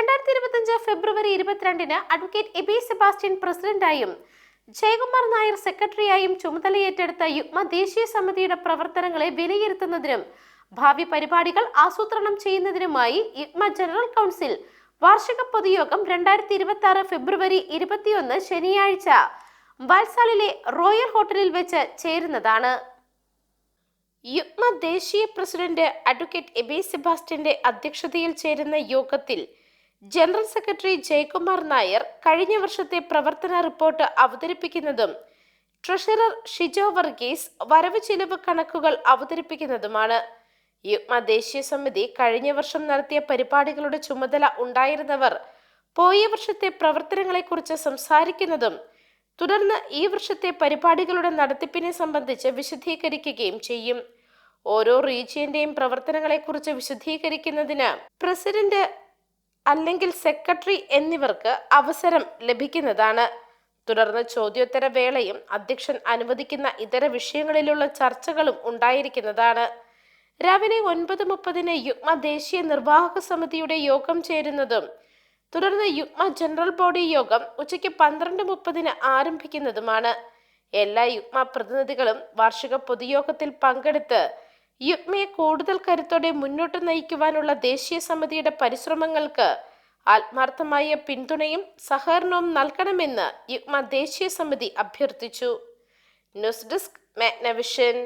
രണ്ടായിരത്തി ഇരുപത്തിയഞ്ച് ഫെബ്രുവരി ഇരുപത്തിരണ്ടിന് അഡ്വക്കേറ്റ് എബി സെബാസ്റ്റ്യൻ പ്രസിഡന്റായും ജയകുമാർ നായർ സെക്രട്ടറിയായും ചുമതലയേറ്റെടുത്ത യുഗ്മ ദേശീയ സമിതിയുടെ പ്രവർത്തനങ്ങളെ വിലയിരുത്തുന്നതിനും ഭാവി പരിപാടികൾ ആസൂത്രണം ചെയ്യുന്നതിനുമായി യുഗ്മ ജനറൽ കൗൺസിൽ വാർഷിക പൊതുയോഗം രണ്ടായിരത്തി ഇരുപത്തി ആറ് ഫെബ്രുവരി ഇരുപത്തിയൊന്ന് ശനിയാഴ്ച വത്സാലിലെ റോയൽ ഹോട്ടലിൽ വെച്ച് ചേരുന്നതാണ്. യുഗ്മ ദേശീയ പ്രസിഡന്റ് അഡ്വക്കേറ്റ് എബി സെബാസ്റ്റ്യന്റെ അധ്യക്ഷതയിൽ ചേരുന്ന യോഗത്തിൽ ജനറൽ സെക്രട്ടറി ജയകുമാർ നായർ കഴിഞ്ഞ വർഷത്തെ പ്രവർത്തന റിപ്പോർട്ട് അവതരിപ്പിക്കുന്നതും ട്രഷറർ ഷിജോ വർഗീസ് വരവ് ചിലവ് കണക്കുകൾ അവതരിപ്പിക്കുന്നതുമാണ്. യുഗ്മ ദേശീയ സമിതി കഴിഞ്ഞ വർഷം നടത്തിയ പരിപാടികളുടെ ചുമതല ഉണ്ടായിരുന്നവർ പോയ വർഷത്തെ പ്രവർത്തനങ്ങളെക്കുറിച്ച് സംസാരിക്കുന്നതും തുടർന്ന് ഈ വർഷത്തെ പരിപാടികളുടെ നടത്തിപ്പിനെ സംബന്ധിച്ച് വിശദീകരിക്കുകയും ചെയ്യും. ഓരോ റീജിയന്റെയും പ്രവർത്തനങ്ങളെക്കുറിച്ച് വിശദീകരിക്കുന്നതിന് പ്രസിഡന്റ് അല്ലെങ്കിൽ സെക്രട്ടറി എന്നിവർക്ക് അവസരം ലഭിക്കുന്നതാണ്. തുടർന്ന് ചോദ്യോത്തര വേളയും അധ്യക്ഷൻ അനുവദിക്കുന്ന ഇതര വിഷയങ്ങളിലുള്ള ചർച്ചകളും ഉണ്ടായിരിക്കുന്നതാണ്. രാവിലെ ഒൻപത് മുപ്പതിന് യുഗ്മ ദേശീയ നിർവാഹക സമിതിയുടെ യോഗം ചേരുന്നതും തുടർന്ന് യുഗ്മ ജനറൽ ബോഡി യോഗം ഉച്ചയ്ക്ക് പന്ത്രണ്ട് മുപ്പതിന് ആരംഭിക്കുന്നതുമാണ്. എല്ലാ യുഗ്മ പ്രതിനിധികളും വാർഷിക പൊതുയോഗത്തിൽ പങ്കെടുത്ത് യുഗ്മയെ കൂടുതൽ കരുത്തോടെ മുന്നോട്ട് നയിക്കുവാനുള്ള ദേശീയ സമിതിയുടെ പരിശ്രമങ്ങൾക്ക് ആത്മാർത്ഥമായ പിന്തുണയും സഹകരണവും നൽകണമെന്ന് യുഗ്മ ദേശീയ സമിതി അഭ്യർത്ഥിച്ചു. News desk Magnavision.